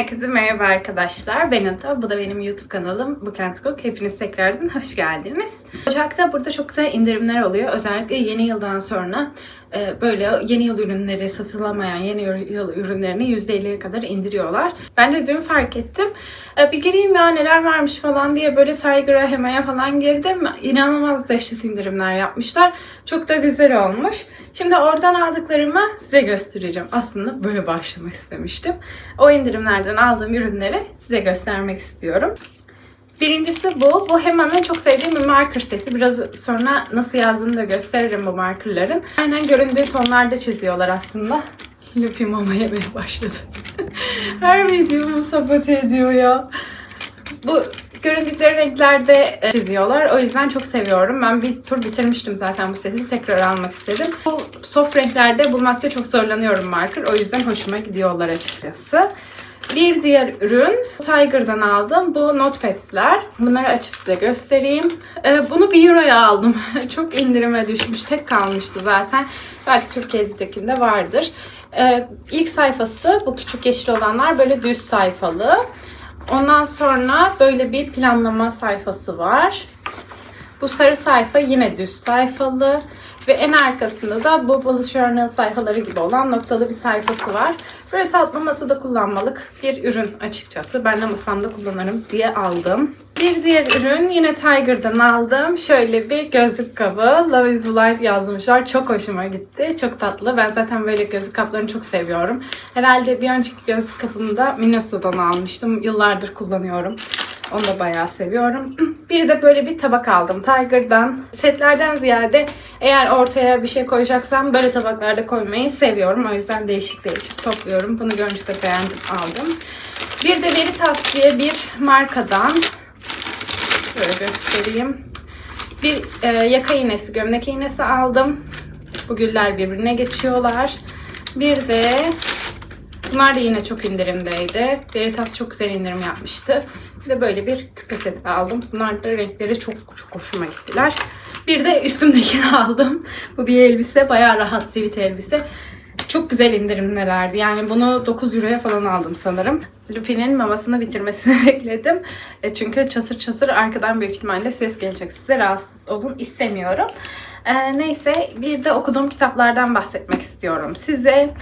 Herkese merhaba arkadaşlar. Ben Ata. Bu da benim YouTube kanalım Bookend Cook. Hepiniz tekrardan hoş geldiniz. Ocak'ta burada çok güzel indirimler oluyor. Özellikle yeni yıldan sonra böyle yeni yıl ürünleri satılamayan yeni yıl ürünlerini %50'ye kadar indiriyorlar. Ben de dün fark ettim. E, Bir gireyim ya neler varmış falan diye böyle Tiger'a, Hema'ya falan girdim. İnanılmaz dehşet indirimler yapmışlar. Çok da güzel olmuş. Şimdi oradan aldıklarımı size göstereceğim. Aslında böyle başlamak istemiştim. O indirimlerden aldığım ürünleri size göstermek istiyorum. Birincisi bu. Bu Hema'nın çok sevdiğim bir marker seti. Biraz sonra nasıl yazdığını da gösteririm bu markerların. Aynen göründüğü tonlarda çiziyorlar aslında. Lupi mama yemeye başladı. Her videomu sabote ediyor ya. Bu göründükleri renklerde e, çiziyorlar. O yüzden çok seviyorum. Ben bir tur bitirmiştim zaten bu seti. Tekrar almak istedim. Bu soft renklerde bulmakta çok zorlanıyorum marker. O yüzden hoşuma gidiyorlar açıkçası. Bir diğer ürün Tiger'dan aldım. Bu notepads'ler. Bunları açıp size göstereyim. Ee, bunu 1 euroya aldım. Çok indirime düşmüş. Tek kalmıştı zaten. Belki Türkiye'dekinde vardır. Ee, ilk sayfası bu küçük yeşil olanlar böyle düz sayfalı. Ondan sonra böyle bir planlama sayfası var. Bu sarı sayfa yine düz sayfalı. Ve en arkasında da bu bullet journal sayfaları gibi olan noktalı bir sayfası var. Böyle tatlı masada kullanmalık bir ürün açıkçası. Ben de masamda kullanırım diye aldım. Bir diğer ürün yine Tiger'dan aldım. Şöyle bir gözlük kabı. Love is Blind yazmışlar. Çok hoşuma gitti. Çok tatlı. Ben zaten böyle gözlük kaplarını çok seviyorum. Herhalde bir önceki gözlük kapımı da Minnesota'dan almıştım. Yıllardır kullanıyorum. Onu da bayağı seviyorum. Bir de böyle bir tabak aldım Tiger'dan. Setlerden ziyade eğer ortaya bir şey koyacaksam böyle tabaklarda koymayı seviyorum. O yüzden değişik değişik topluyorum. Bunu görünce de beğendim aldım. Bir de Veritas diye bir markadan şöyle göstereyim. Bir e, yaka iğnesi, gömlek iğnesi aldım. Bu güller birbirine geçiyorlar. Bir de Bunlar da yine çok indirimdeydi. Veritas çok güzel indirim yapmıştı. Bir de böyle bir küpe seti aldım. Bunlar da renkleri çok çok hoşuma gittiler. Bir de üstümdekini aldım. Bu bir elbise. Bayağı rahat sivit elbise. Çok güzel indirimlerdi. Yani bunu 9 euroya falan aldım sanırım. Lupi'nin mamasını bitirmesini bekledim. E, çünkü çasır çasır arkadan büyük ihtimalle ses gelecek. Size rahatsız olun istemiyorum. E, neyse bir de okuduğum kitaplardan bahsetmek istiyorum size.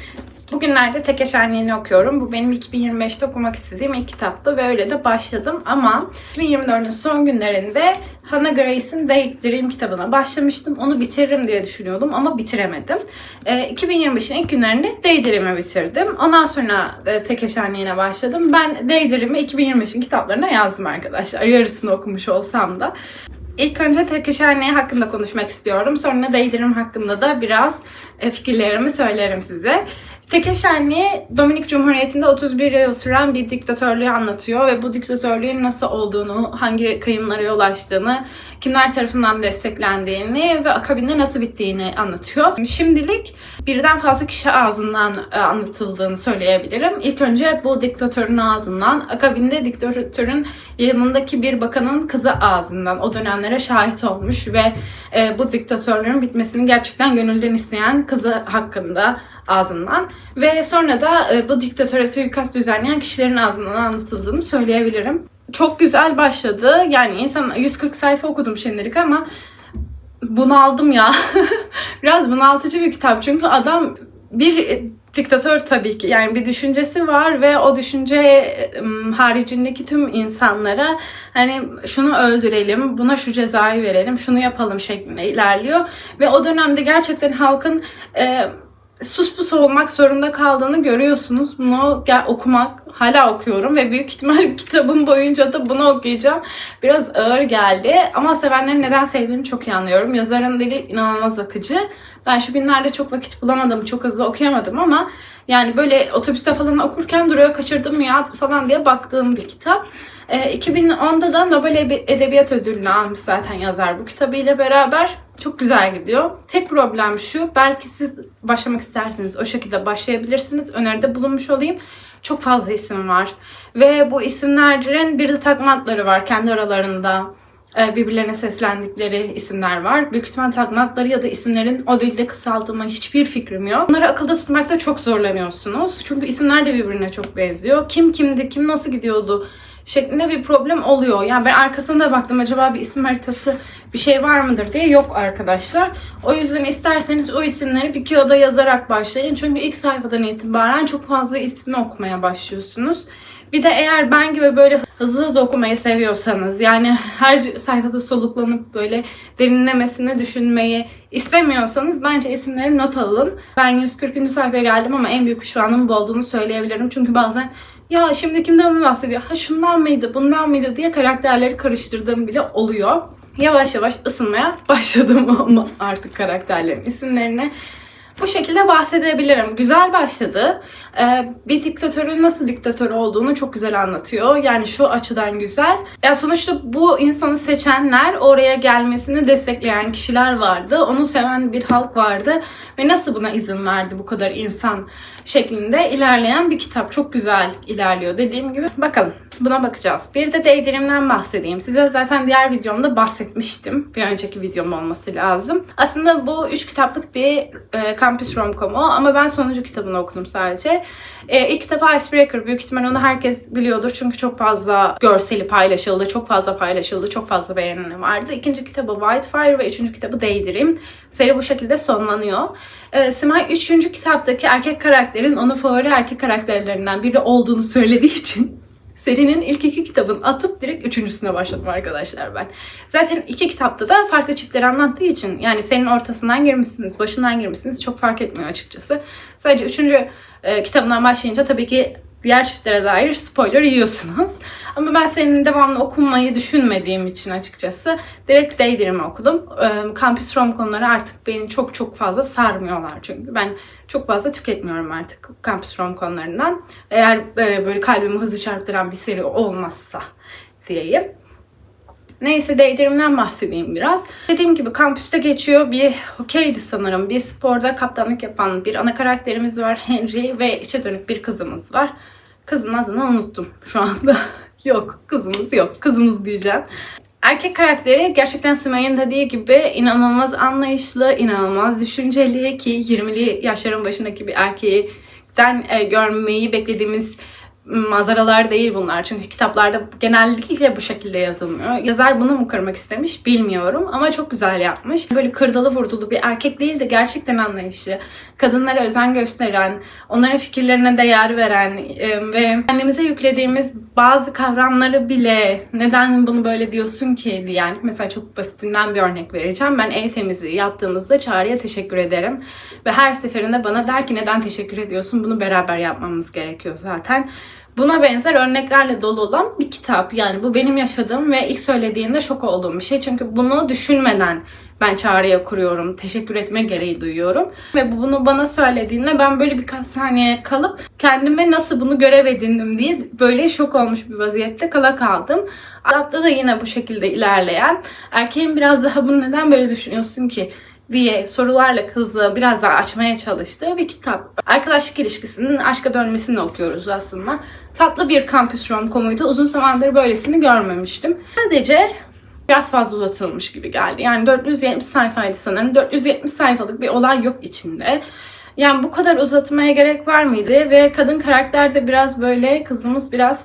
Bugünlerde Tek Eşhaniyeni okuyorum. Bu benim 2025'te okumak istediğim ilk kitaptı ve öyle de başladım. Ama 2024'ün son günlerinde Hannah Grace'in Day Dream kitabına başlamıştım. Onu bitiririm diye düşünüyordum ama bitiremedim. E, 2025'in ilk günlerinde Day Dream'i bitirdim. Ondan sonra e, Tek Eşhaniyene başladım. Ben Day Dream'i 2025'in kitaplarına yazdım arkadaşlar. Yarısını okumuş olsam da. İlk önce Tekişhane hakkında konuşmak istiyorum. Sonra Daydream hakkında da biraz e, fikirlerimi söylerim size. Tekeshani Dominik Cumhuriyeti'nde 31 yıl süren bir diktatörlüğü anlatıyor ve bu diktatörlüğün nasıl olduğunu, hangi kıyımlara yol açtığını, kimler tarafından desteklendiğini ve akabinde nasıl bittiğini anlatıyor. Şimdilik birden fazla kişi ağzından e, anlatıldığını söyleyebilirim. İlk önce bu diktatörün ağzından, akabinde diktatörün yanındaki bir bakanın kızı ağzından o dönemlere şahit olmuş ve e, bu diktatörlüğün bitmesini gerçekten gönülden isteyen kızı hakkında ağzından ve sonra da e, bu diktatöre suikast düzenleyen kişilerin ağzından anlatıldığını söyleyebilirim. Çok güzel başladı. Yani insan 140 sayfa okudum şimdilik ama bunaldım ya. Biraz bunaltıcı bir kitap çünkü adam bir diktatör tabii ki yani bir düşüncesi var ve o düşünce haricindeki tüm insanlara hani şunu öldürelim, buna şu cezayı verelim, şunu yapalım şeklinde ilerliyor ve o dönemde gerçekten halkın e, sus pus olmak zorunda kaldığını görüyorsunuz. Bunu gel okumak hala okuyorum ve büyük ihtimal kitabım boyunca da bunu okuyacağım. Biraz ağır geldi ama sevenlerin neden sevdiğini çok iyi anlıyorum. Yazarın dili inanılmaz akıcı. Ben şu günlerde çok vakit bulamadım, çok hızlı okuyamadım ama yani böyle otobüste falan okurken duruyor kaçırdım ya falan diye baktığım bir kitap. E, 2010'da da Nobel Edebiyat Ödülünü almış zaten yazar bu kitabıyla beraber. Çok güzel gidiyor. Tek problem şu, belki siz başlamak isterseniz o şekilde başlayabilirsiniz. Öneride bulunmuş olayım. Çok fazla isim var. Ve bu isimlerin bir de takma adları var kendi aralarında e, birbirlerine seslendikleri isimler var. Büyük ihtimal takma ya da isimlerin o dilde kısaltılma hiçbir fikrim yok. Bunları akılda tutmakta çok zorlanıyorsunuz. Çünkü isimler de birbirine çok benziyor. Kim kimdi, kim nasıl gidiyordu şeklinde bir problem oluyor. Yani ben arkasında baktım acaba bir isim haritası bir şey var mıdır diye yok arkadaşlar. O yüzden isterseniz o isimleri bir kağıda yazarak başlayın. Çünkü ilk sayfadan itibaren çok fazla ismi okumaya başlıyorsunuz. Bir de eğer ben gibi böyle hızlı hızlı okumayı seviyorsanız yani her sayfada soluklanıp böyle derinlemesine düşünmeyi istemiyorsanız bence isimleri not alın. Ben 140. sayfaya geldim ama en büyük pişmanlığım bu olduğunu söyleyebilirim. Çünkü bazen ya şimdi kimden mi bahsediyor? Ha şundan mıydı, bundan mıydı diye karakterleri karıştırdığım bile oluyor. Yavaş yavaş ısınmaya başladım ama artık karakterlerin isimlerine. Bu şekilde bahsedebilirim. Güzel başladı. Ee, bir diktatörün nasıl diktatör olduğunu çok güzel anlatıyor. Yani şu açıdan güzel. Ya sonuçta bu insanı seçenler oraya gelmesini destekleyen kişiler vardı. Onu seven bir halk vardı. Ve nasıl buna izin verdi bu kadar insan şeklinde ilerleyen bir kitap. Çok güzel ilerliyor dediğim gibi. Bakalım buna bakacağız. Bir de değdirimden bahsedeyim. Size zaten diğer videomda bahsetmiştim. Bir önceki videom olması lazım. Aslında bu üç kitaplık bir e, Campus Romcom'u ama ben sonuncu kitabını okudum sadece. E, ilk kitabı Icebreaker. Büyük ihtimal onu herkes biliyordur çünkü çok fazla görseli paylaşıldı, çok fazla paylaşıldı, çok fazla beğeneni vardı. İkinci kitabı Whitefire ve üçüncü kitabı Daydream. Seri bu şekilde sonlanıyor. E, Simay üçüncü kitaptaki erkek karakterin onun favori erkek karakterlerinden biri olduğunu söylediği için serinin ilk iki kitabını atıp direkt üçüncüsüne başladım arkadaşlar ben. Zaten iki kitapta da farklı çiftleri anlattığı için yani senin ortasından girmişsiniz, başından girmişsiniz çok fark etmiyor açıkçası. Sadece üçüncü e, kitabından başlayınca tabii ki diğer çiftlere dair spoiler yiyorsunuz. Ama ben senin devamlı okunmayı düşünmediğim için açıkçası direkt Daydream'i okudum. Ee, Campus Rom konuları artık beni çok çok fazla sarmıyorlar çünkü. Ben çok fazla tüketmiyorum artık Campus Rom konularından. Eğer e, böyle kalbimi hızlı çarptıran bir seri olmazsa diyeyim. Neyse Daydream'den bahsedeyim biraz. Dediğim gibi kampüste geçiyor. Bir hokeydi sanırım. Bir sporda kaptanlık yapan bir ana karakterimiz var Henry ve içe dönük bir kızımız var. Kızın adını unuttum şu anda. yok kızımız yok. Kızımız diyeceğim. Erkek karakteri gerçekten Simay'ın dediği gibi inanılmaz anlayışlı, inanılmaz düşünceli ki 20'li yaşların başındaki bir erkeğden e, görmeyi beklediğimiz manzaralar değil bunlar. Çünkü kitaplarda genellikle bu şekilde yazılmıyor. Yazar bunu mu kırmak istemiş bilmiyorum ama çok güzel yapmış. Böyle kırdalı vurdulu bir erkek değil de gerçekten anlayışlı. Kadınlara özen gösteren, onların fikirlerine değer veren e, ve kendimize yüklediğimiz bazı kavramları bile neden bunu böyle diyorsun ki diyen. Mesela çok basitinden bir örnek vereceğim. Ben ev temizliği yaptığımızda Çağrı'ya teşekkür ederim. Ve her seferinde bana der ki neden teşekkür ediyorsun? Bunu beraber yapmamız gerekiyor zaten. Buna benzer örneklerle dolu olan bir kitap. Yani bu benim yaşadığım ve ilk söylediğinde şok olduğum bir şey. Çünkü bunu düşünmeden ben çağrıya kuruyorum. Teşekkür etme gereği duyuyorum. Ve bu bunu bana söylediğinde ben böyle birkaç saniye kalıp kendime nasıl bunu görev edindim diye böyle şok olmuş bir vaziyette kala kaldım. Kitapta da yine bu şekilde ilerleyen erkeğin biraz daha bunu neden böyle düşünüyorsun ki diye sorularla kızı biraz daha açmaya çalıştığı bir kitap. Arkadaşlık ilişkisinin aşka dönmesini okuyoruz aslında. Tatlı bir kampüs romkomuydu. Uzun zamandır böylesini görmemiştim. Sadece biraz fazla uzatılmış gibi geldi. Yani 470 sayfaydı sanırım. 470 sayfalık bir olay yok içinde. Yani bu kadar uzatmaya gerek var mıydı? Ve kadın karakter de biraz böyle, kızımız biraz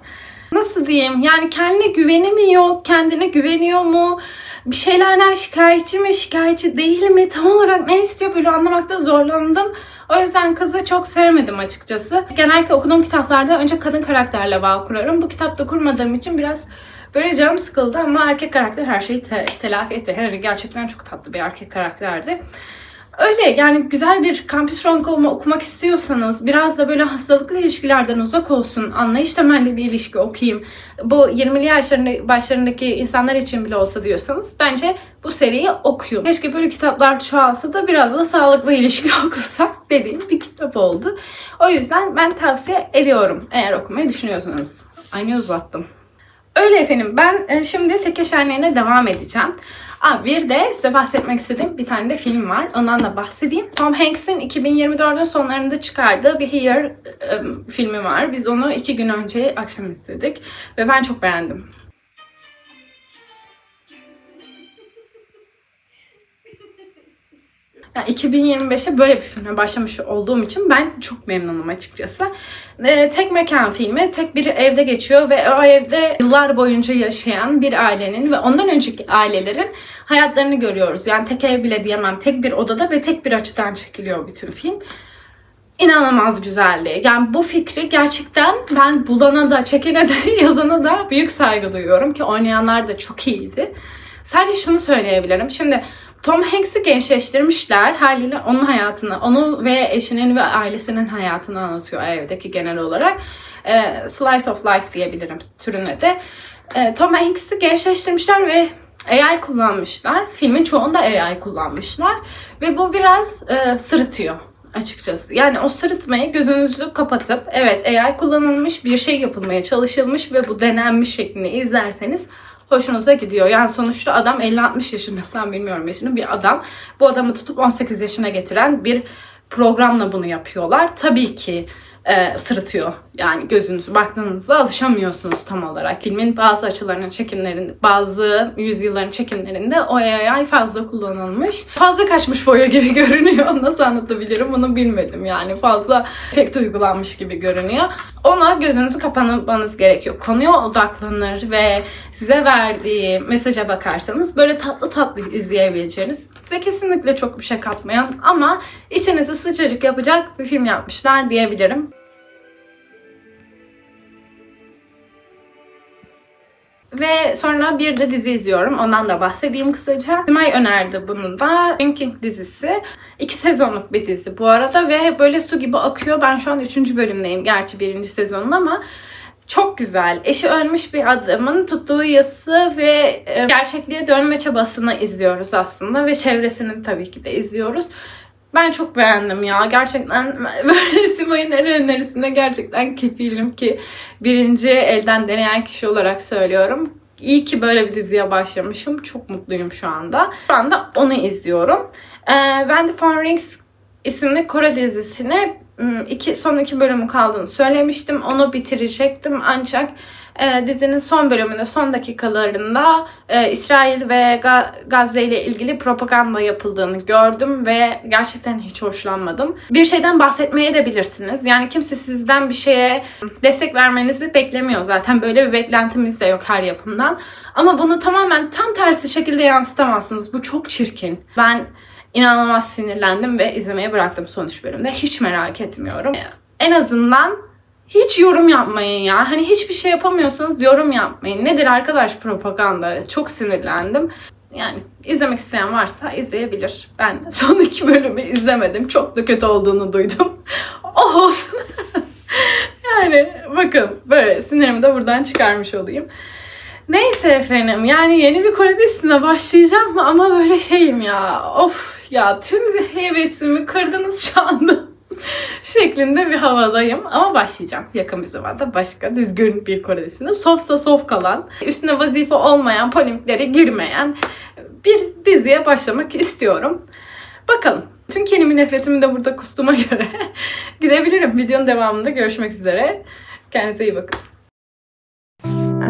nasıl diyeyim? Yani kendine güveni mi yok? Kendine güveniyor mu? Bir şeylerden şikayetçi mi, şikayetçi değil mi, tam olarak ne istiyor böyle anlamakta zorlandım. O yüzden kızı çok sevmedim açıkçası. Genellikle okuduğum kitaplarda önce kadın karakterle bağ kurarım. Bu kitapta kurmadığım için biraz böyle canım sıkıldı ama erkek karakter her şeyi te- telafi etti. Harry gerçekten çok tatlı bir erkek karakterdi. Öyle yani güzel bir kampüs rom okumak istiyorsanız biraz da böyle hastalıklı ilişkilerden uzak olsun, anlayış temelli bir ilişki okuyayım. Bu 20'li yaşlarında başlarındaki insanlar için bile olsa diyorsanız bence bu seriyi okuyun. Keşke böyle kitaplar çoğalsa da biraz da sağlıklı ilişki okusak dediğim bir kitap oldu. O yüzden ben tavsiye ediyorum eğer okumayı düşünüyorsanız. Aynı uzattım. Öyle efendim ben e, şimdi Teke devam edeceğim. Aa, bir de size bahsetmek istediğim bir tane de film var. Ondan da bahsedeyim. Tom Hanks'in 2024'ün sonlarında çıkardığı bir Here ıı, filmi var. Biz onu iki gün önce akşam izledik. Ve ben çok beğendim. Yani 2025'e böyle bir filme başlamış olduğum için ben çok memnunum açıkçası. Ee, tek mekan filmi, tek bir evde geçiyor ve o evde yıllar boyunca yaşayan bir ailenin ve ondan önceki ailelerin hayatlarını görüyoruz. Yani tek ev bile diyemem, tek bir odada ve tek bir açıdan çekiliyor bütün film inanılmaz güzeldi. Yani bu fikri gerçekten ben bulana da, çekene de, yazana da büyük saygı duyuyorum ki oynayanlar da çok iyiydi. Sadece şunu söyleyebilirim. Şimdi Tom Hanks'i gençleştirmişler. Haliyle onun hayatını, onu ve eşinin ve ailesinin hayatını anlatıyor evdeki genel olarak. Ee, Slice of Life diyebilirim türüne de. Ee, Tom Hanks'i gençleştirmişler ve AI kullanmışlar. Filmin çoğunda AI kullanmışlar. Ve bu biraz e, sırıtıyor açıkçası. Yani o sırıtmayı gözünüzü kapatıp evet AI kullanılmış bir şey yapılmaya çalışılmış ve bu denenmiş şeklinde izlerseniz hoşunuza gidiyor. Yani sonuçta adam 50-60 yaşında falan bilmiyorum yaşını bir adam. Bu adamı tutup 18 yaşına getiren bir programla bunu yapıyorlar. Tabii ki e, sırıtıyor. Yani gözünüzü baktığınızda alışamıyorsunuz tam olarak. Filmin bazı açılarının çekimlerinde, bazı yüzyılların çekimlerinde o AI fazla kullanılmış. Fazla kaçmış boya gibi görünüyor. Nasıl anlatabilirim bunu bilmedim. Yani fazla efekt uygulanmış gibi görünüyor. Ona gözünüzü kapamanız gerekiyor. Konuya odaklanır ve size verdiği mesaja bakarsanız böyle tatlı tatlı izleyebileceğiniz, size kesinlikle çok bir şey katmayan ama içinizi sıcacık yapacak bir film yapmışlar diyebilirim. Ve sonra bir de dizi izliyorum. Ondan da bahsedeyim kısaca. Simay önerdi bunu da. Thinking dizisi. İki sezonluk bir dizi bu arada ve böyle su gibi akıyor. Ben şu an üçüncü bölümdeyim. Gerçi birinci sezonun ama çok güzel. Eşi ölmüş bir adamın tuttuğu yası ve e, gerçekliğe dönme çabasını izliyoruz aslında ve çevresini tabii ki de izliyoruz. Ben çok beğendim ya. Gerçekten böyle Simay'ın her önerisinde gerçekten kefilim ki birinci elden deneyen kişi olarak söylüyorum. İyi ki böyle bir diziye başlamışım. Çok mutluyum şu anda. Şu anda onu izliyorum. Ee, When the Phone Rings isimli Kore dizisine iki, son iki bölümü kaldığını söylemiştim. Onu bitirecektim ancak e, dizinin son bölümünde, son dakikalarında e, İsrail ve Ga- Gazze ile ilgili propaganda yapıldığını gördüm ve gerçekten hiç hoşlanmadım. Bir şeyden bahsetmeye de bilirsiniz. Yani kimse sizden bir şeye destek vermenizi beklemiyor zaten. Böyle bir beklentimiz de yok her yapımdan. Ama bunu tamamen tam tersi şekilde yansıtamazsınız. Bu çok çirkin. Ben inanılmaz sinirlendim ve izlemeye bıraktım son üç bölümde. Hiç merak etmiyorum. En azından hiç yorum yapmayın ya. Hani hiçbir şey yapamıyorsunuz yorum yapmayın. Nedir arkadaş propaganda? Çok sinirlendim. Yani izlemek isteyen varsa izleyebilir. Ben son iki bölümü izlemedim. Çok da kötü olduğunu duydum. O olsun. yani bakın böyle sinirimi de buradan çıkarmış olayım. Neyse efendim yani yeni bir Kore başlayacağım ama böyle şeyim ya of ya tüm hevesimi kırdınız şu anda şeklinde bir havadayım ama başlayacağım yakın bir zamanda başka düzgün bir Kore dizisine softa sof kalan üstüne vazife olmayan polemiklere girmeyen bir diziye başlamak istiyorum. Bakalım. Tüm kelime nefretimi de burada kustuma göre gidebilirim. Videonun devamında görüşmek üzere. Kendinize iyi bakın.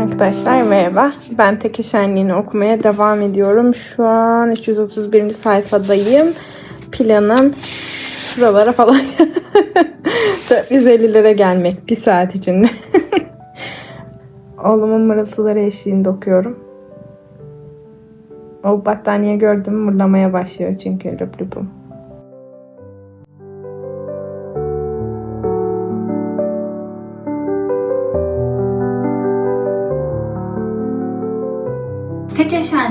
Arkadaşlar merhaba. Ben tek eşenliğini okumaya devam ediyorum. Şu an 331. sayfadayım. Planım şuralara falan 450'lere gelmek bir saat içinde. Oğlumun mırıltıları eşliğinde okuyorum. O battaniye gördüm mırlamaya başlıyor çünkü lüp lüpüm.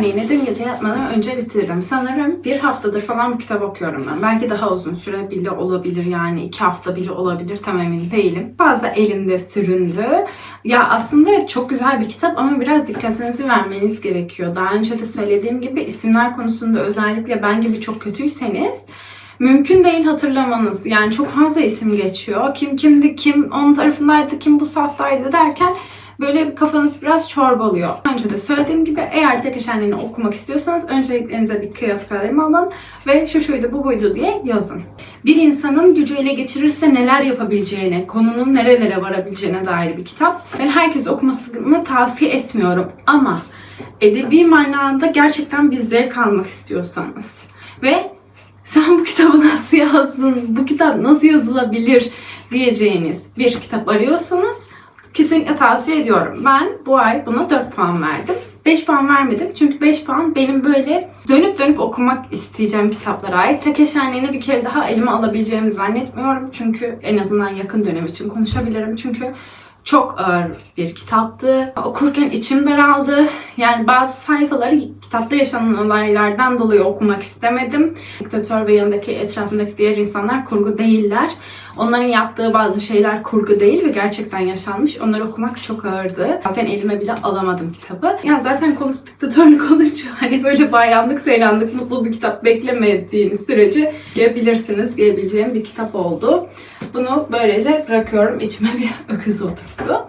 Eşenliğini dün gece yatmadan önce bitiririm. Sanırım bir haftadır falan bu kitap okuyorum ben. Belki daha uzun süre bile olabilir yani iki hafta bile olabilir tam emin değilim. Fazla elimde süründü. Ya aslında çok güzel bir kitap ama biraz dikkatinizi vermeniz gerekiyor. Daha önce de söylediğim gibi isimler konusunda özellikle ben gibi çok kötüyseniz mümkün değil hatırlamanız. Yani çok fazla isim geçiyor. Kim kimdi, kim onun tarafındaydı, kim bu saftaydı derken böyle kafanız biraz çorbalıyor. Önce de söylediğim gibi eğer tek eşenliğini okumak istiyorsanız önceliklerinize bir kıyafet kalem alın ve şu şuydu bu buydu diye yazın. Bir insanın gücü ele geçirirse neler yapabileceğine, konunun nerelere varabileceğine dair bir kitap. Ben herkes okumasını tavsiye etmiyorum ama edebi manada gerçekten bir zevk almak istiyorsanız ve sen bu kitabı nasıl yazdın, bu kitap nasıl yazılabilir diyeceğiniz bir kitap arıyorsanız kesinlikle tavsiye ediyorum. Ben bu ay buna 4 puan verdim. 5 puan vermedim çünkü 5 puan benim böyle dönüp dönüp okumak isteyeceğim kitaplara ait. Takeşani'ni bir kere daha elime alabileceğimi zannetmiyorum. Çünkü en azından yakın dönem için konuşabilirim. Çünkü çok ağır bir kitaptı. Okurken içim daraldı. Yani bazı sayfaları kitapta yaşanan olaylardan dolayı okumak istemedim. Diktatör ve yanındaki etrafındaki diğer insanlar kurgu değiller. Onların yaptığı bazı şeyler kurgu değil ve gerçekten yaşanmış. Onları okumak çok ağırdı. Bazen elime bile alamadım kitabı. Yani zaten konusu diktatörlük olunca hani böyle bayramlık, seyranlık, mutlu bir kitap beklemediğiniz sürece giyebilirsiniz. Giyebileceğim bir kitap oldu. Bunu böylece bırakıyorum. İçime bir öküz oturttu.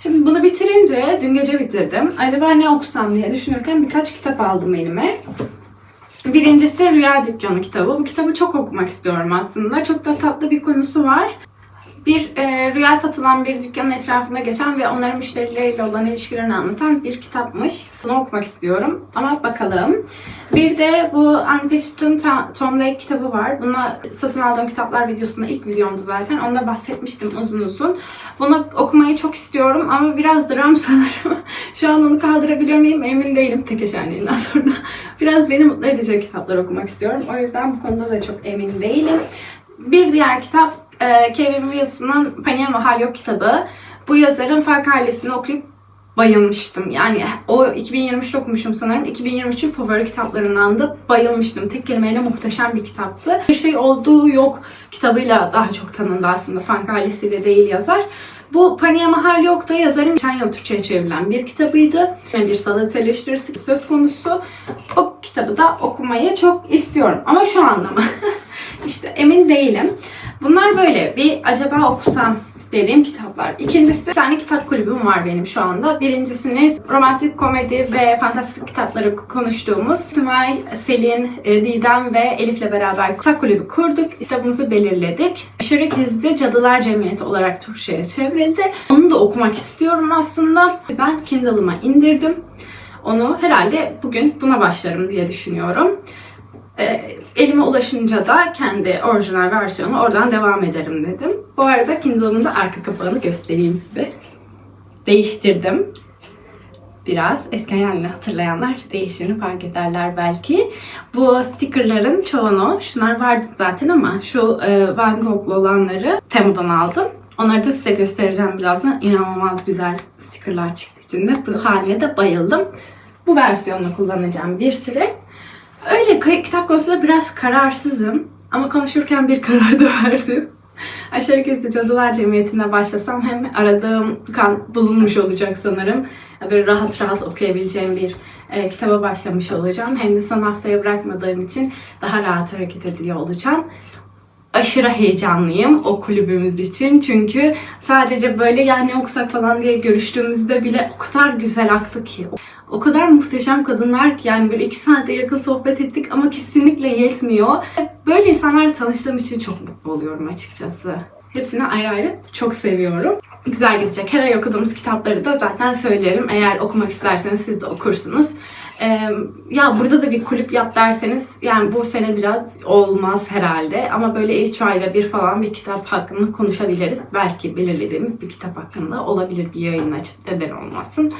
Şimdi bunu bitirince, dün gece bitirdim. Acaba ne okusam diye düşünürken birkaç kitap aldım elime. Birincisi Rüya Dükkanı kitabı. Bu kitabı çok okumak istiyorum aslında. Çok da tatlı bir konusu var. Bir e, rüya satılan bir dükkanın etrafında geçen ve onların müşterileriyle olan ilişkilerini anlatan bir kitapmış. Bunu okumak istiyorum. Ama bakalım. Bir de bu Ta- Tom Lake kitabı var. Buna satın aldığım kitaplar videosunda ilk videomdu zaten. Onda bahsetmiştim uzun uzun. Bunu okumayı çok istiyorum ama biraz dram sanırım. Şu an onu kaldırabilir miyim emin değilim tek eşenliğinden sonra. Biraz beni mutlu edecek kitaplar okumak istiyorum. O yüzden bu konuda da çok emin değilim. Bir diğer kitap e, Kevin Wilson'ın Paniğe Mahal Yok kitabı. Bu yazarın Falk ailesini okuyup bayılmıştım. Yani o 2023'te okumuşum sanırım. 2023'ün favori kitaplarından da bayılmıştım. Tek kelimeyle muhteşem bir kitaptı. Bir şey olduğu yok kitabıyla daha çok tanındı aslında. Falk ailesiyle değil yazar. Bu Paniğe Mahal Yok da yazarın geçen yıl Türkçe'ye çevrilen bir kitabıydı. Bir sanat eleştirisi söz konusu. O kitabı da okumayı çok istiyorum. Ama şu anda mı? işte emin değilim. Bunlar böyle bir acaba okusam dediğim kitaplar. İkincisi bir tane kitap kulübüm var benim şu anda. Birincisini romantik komedi ve fantastik kitapları konuştuğumuz Simay, Selin, e, Didem ve Elif'le beraber kitap kulübü kurduk. Kitabımızı belirledik. Aşırı Gizli Cadılar Cemiyeti olarak Türkçe'ye çevrildi. Onu da okumak istiyorum aslında. Yüzden Kindle'ıma indirdim. Onu herhalde bugün buna başlarım diye düşünüyorum. E, elime ulaşınca da kendi orijinal versiyonu oradan devam ederim dedim. Bu arada Kindle'ımın da arka kapağını göstereyim size. Değiştirdim. Biraz eski hayalini hatırlayanlar değiştiğini fark ederler belki. Bu stickerların çoğunu, şunlar vardı zaten ama şu e, Van Gogh'lu olanları Temu'dan aldım. Onları da size göstereceğim birazdan. İnanılmaz güzel stickerlar çıktı içinde. Bu haline de bayıldım. Bu versiyonu kullanacağım bir süre. Öyle kitap konusunda biraz kararsızım. Ama konuşurken bir karar da verdim. Aşağı Gizli Cadılar Cemiyeti'ne başlasam hem aradığım kan bulunmuş olacak sanırım. Böyle rahat rahat okuyabileceğim bir e, kitaba başlamış olacağım. Hem de son haftaya bırakmadığım için daha rahat hareket ediyor olacağım. Aşırı heyecanlıyım o kulübümüz için. Çünkü sadece böyle yani okusak falan diye görüştüğümüzde bile o kadar güzel aktı ki. O kadar muhteşem kadınlar ki yani böyle iki saate yakın sohbet ettik ama kesinlikle yetmiyor. Böyle insanlarla tanıştığım için çok mutlu oluyorum açıkçası. Hepsini ayrı ayrı çok seviyorum. Güzel gidecek. Her ay okuduğumuz kitapları da zaten söylerim. Eğer okumak isterseniz siz de okursunuz. Ee, ya burada da bir kulüp yap derseniz yani bu sene biraz olmaz herhalde ama böyle 3 ayda bir falan bir kitap hakkında konuşabiliriz. Belki belirlediğimiz bir kitap hakkında olabilir bir yayın açıp neden olmasın.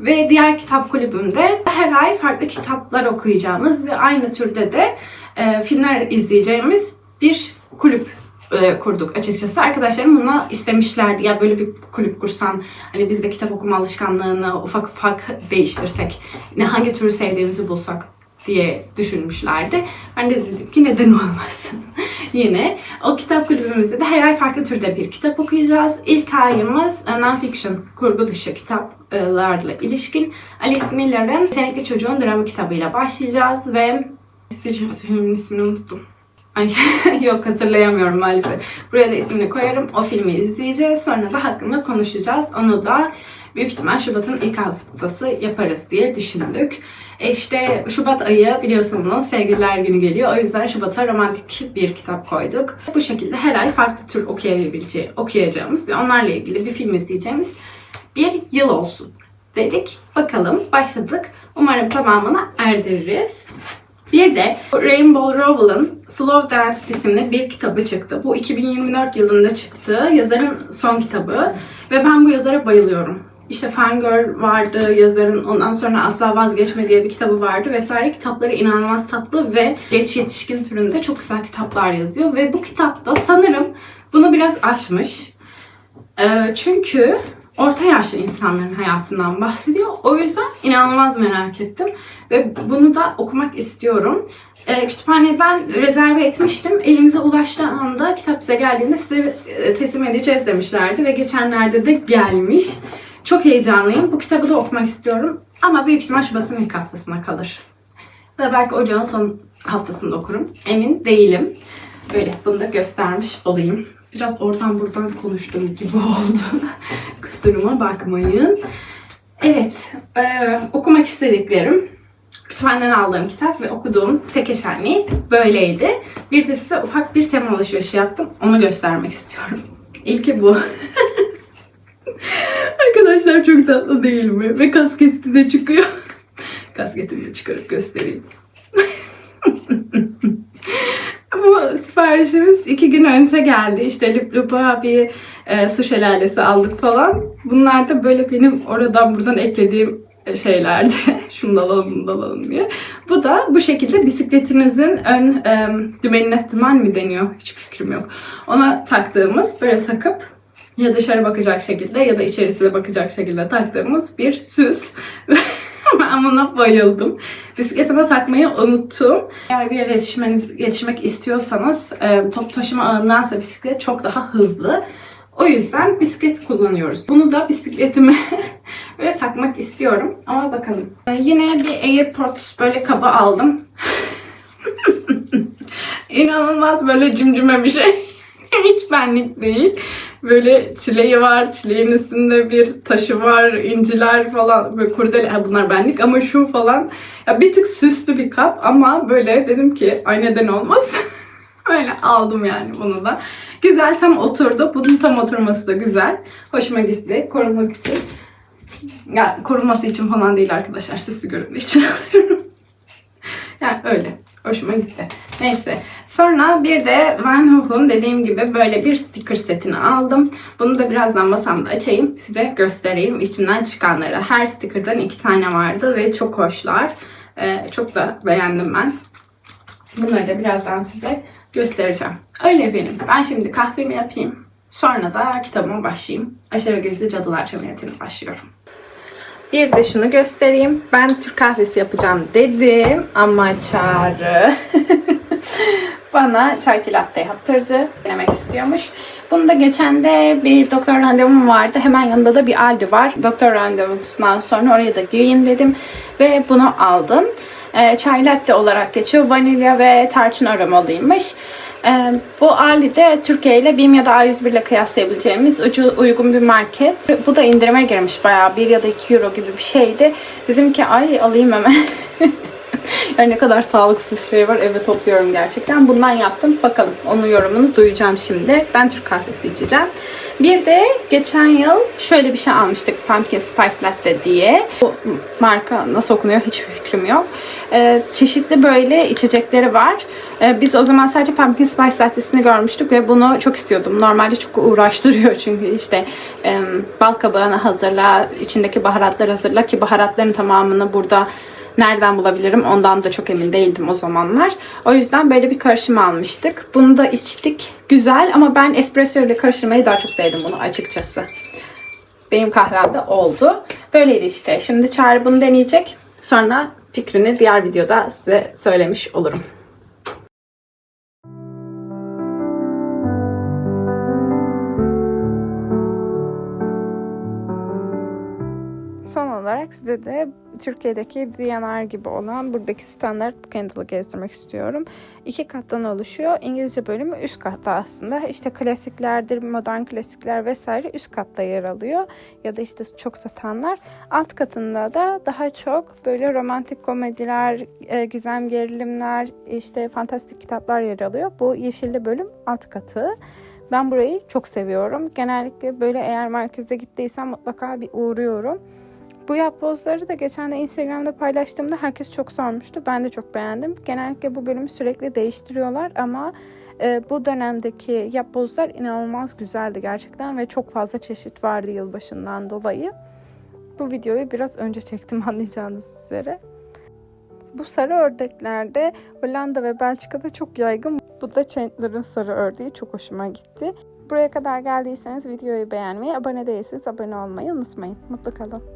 Ve diğer kitap kulübümde her ay farklı kitaplar okuyacağımız ve aynı türde de e, filmler izleyeceğimiz bir kulüp e, kurduk açıkçası. Arkadaşlarım bunu istemişlerdi. Ya böyle bir kulüp kursan hani biz de kitap okuma alışkanlığını ufak ufak değiştirsek ne hangi türü sevdiğimizi bulsak diye düşünmüşlerdi. Ben de dedim ki neden olmasın. Yine o kitap kulübümüzde de her ay farklı türde bir kitap okuyacağız. İlk ayımız e, non-fiction, kurgu dışı kitaplarla ilişkin. Alice Miller'ın Yetenekli Çocuğun Dramı kitabıyla başlayacağız ve isteyeceğim filmin ismini unuttum. Ay yok hatırlayamıyorum maalesef. Buraya da ismini koyarım. O filmi izleyeceğiz. Sonra da hakkında konuşacağız. Onu da büyük ihtimal Şubat'ın ilk haftası yaparız diye düşündük. E işte Şubat ayı biliyorsunuz sevgililer günü geliyor. O yüzden Şubat'a romantik bir kitap koyduk. Bu şekilde her ay farklı tür okuyabileceği, okuyacağımız ve onlarla ilgili bir film izleyeceğimiz bir yıl olsun dedik. Bakalım başladık. Umarım tamamını erdiririz. Bir de Rainbow Rowell'ın Slow Dance isimli bir kitabı çıktı. Bu 2024 yılında çıktı. Yazarın son kitabı. Ve ben bu yazara bayılıyorum. İşte Fangirl vardı yazarın, ondan sonra Asla Vazgeçme diye bir kitabı vardı vesaire. Kitapları inanılmaz tatlı ve geç yetişkin türünde çok güzel kitaplar yazıyor. Ve bu kitapta sanırım bunu biraz aşmış. Ee, çünkü orta yaşlı insanların hayatından bahsediyor. O yüzden inanılmaz merak ettim. Ve bunu da okumak istiyorum. Ee, kütüphaneden rezerve etmiştim. Elimize ulaştığı anda kitap bize geldiğinde size e, teslim edeceğiz demişlerdi. Ve geçenlerde de gelmiş. Çok heyecanlıyım. Bu kitabı da okumak istiyorum. Ama büyük ihtimal Şubat'ın ilk haftasına kalır. Da belki ocağın son haftasında okurum. Emin değilim. Böyle bunu da göstermiş olayım. Biraz oradan buradan konuştuğum gibi oldu. Kusuruma bakmayın. Evet, e, okumak istediklerim. Kütüphaneden aldığım kitap ve okuduğum tek eşenliği böyleydi. Bir de size ufak bir tema alışverişi yaptım. Onu göstermek istiyorum. İlki bu. Arkadaşlar çok tatlı değil mi? Ve kasketi de çıkıyor. Kasketini de çıkarıp göstereyim. Bu siparişimiz iki gün önce geldi. İşte Lüp Lup'a bir e, su şelalesi aldık falan. Bunlar da böyle benim oradan buradan eklediğim şeylerdi. Şunu da alalım, bunu da alalım diye. Bu da bu şekilde bisikletinizin ön e, dümenine dümen mi deniyor? Hiçbir fikrim yok. Ona taktığımız böyle takıp ya dışarı bakacak şekilde ya da içerisine bakacak şekilde taktığımız bir süs. ben buna bayıldım. Bisikletime takmayı unuttum. Eğer bir yere yetişmeniz, yetişmek istiyorsanız e, top taşıma ağındansa bisiklet çok daha hızlı. O yüzden bisiklet kullanıyoruz. Bunu da bisikletime böyle takmak istiyorum. Ama bakalım. E, yine bir AirPods böyle kaba aldım. İnanılmaz böyle cimcime bir şey. Hiç benlik değil. Böyle çileği var, çileğin üstünde bir taşı var, inciler falan, böyle kurdele, ha bunlar benlik ama şu falan. Ya bir tık süslü bir kap ama böyle dedim ki ay neden olmaz. Öyle aldım yani bunu da. Güzel tam oturdu. Bunun tam oturması da güzel. Hoşuma gitti. Korumak için. Ya korunması için falan değil arkadaşlar. Süslü göründüğü için alıyorum. Yani öyle. Hoşuma gitti. Neyse. Sonra bir de Van Hoog'un dediğim gibi böyle bir sticker setini aldım. Bunu da birazdan masamda açayım. Size göstereyim içinden çıkanları. Her sticker'dan iki tane vardı ve çok hoşlar. Ee, çok da beğendim ben. Bunları da birazdan size göstereceğim. Öyle efendim. Ben şimdi kahvemi yapayım. Sonra da kitabıma başlayayım. Aşırı Gizli Cadılar Cemiyeti'ne başlıyorum. Bir de şunu göstereyim. Ben Türk kahvesi yapacağım dedim ama Çağrı bana çay latte yaptırdı. Denemek istiyormuş. Bunu da geçen de bir doktor randevum vardı. Hemen yanında da bir Aldi var. Doktor randevusundan sonra oraya da gireyim dedim. Ve bunu aldım. Ee, çay latte olarak geçiyor. Vanilya ve tarçın aromalıymış. Ee, bu Aldi'de Türkiye ile BİM ya da A101 ile kıyaslayabileceğimiz ucu uygun bir market. Bu da indirime girmiş bayağı 1 ya da 2 euro gibi bir şeydi. Dedim ki ay alayım hemen. yani ne kadar sağlıksız şey var eve topluyorum gerçekten. Bundan yaptım. Bakalım onun yorumunu duyacağım şimdi. Ben Türk kahvesi içeceğim. Bir de geçen yıl şöyle bir şey almıştık. Pumpkin Spice Latte diye. Bu marka nasıl okunuyor hiçbir fikrim yok. Ee, çeşitli böyle içecekleri var. Ee, biz o zaman sadece Pumpkin Spice Latte'sini görmüştük ve bunu çok istiyordum. Normalde çok uğraştırıyor çünkü işte e, bal kabağını hazırla, içindeki baharatları hazırla ki baharatların tamamını burada nereden bulabilirim ondan da çok emin değildim o zamanlar. O yüzden böyle bir karışım almıştık. Bunu da içtik. Güzel ama ben espresso ile karıştırmayı daha çok sevdim bunu açıkçası. Benim kahvemde oldu. Böyleydi işte. Şimdi Çağrı bunu deneyecek. Sonra fikrini diğer videoda size söylemiş olurum. Size de Türkiye'deki DNR gibi olan buradaki standart candle'ı gezdirmek istiyorum. İki kattan oluşuyor. İngilizce bölümü üst katta aslında. İşte klasiklerdir, modern klasikler vesaire üst katta yer alıyor. Ya da işte çok satanlar. Alt katında da daha çok böyle romantik komediler, e, gizem gerilimler, işte fantastik kitaplar yer alıyor. Bu yeşilli bölüm alt katı. Ben burayı çok seviyorum. Genellikle böyle eğer merkezde gittiysem mutlaka bir uğruyorum. Bu yapbozları da geçen de Instagram'da paylaştığımda herkes çok sormuştu. Ben de çok beğendim. Genellikle bu bölümü sürekli değiştiriyorlar ama e, bu dönemdeki yapbozlar inanılmaz güzeldi gerçekten ve çok fazla çeşit vardı yılbaşından dolayı. Bu videoyu biraz önce çektim anlayacağınız üzere. Bu sarı ördeklerde Hollanda ve Belçika'da çok yaygın. Bu da Chandler'ın sarı ördeği çok hoşuma gitti. Buraya kadar geldiyseniz videoyu beğenmeyi, abone değilseniz abone olmayı unutmayın. Mutlu kalın.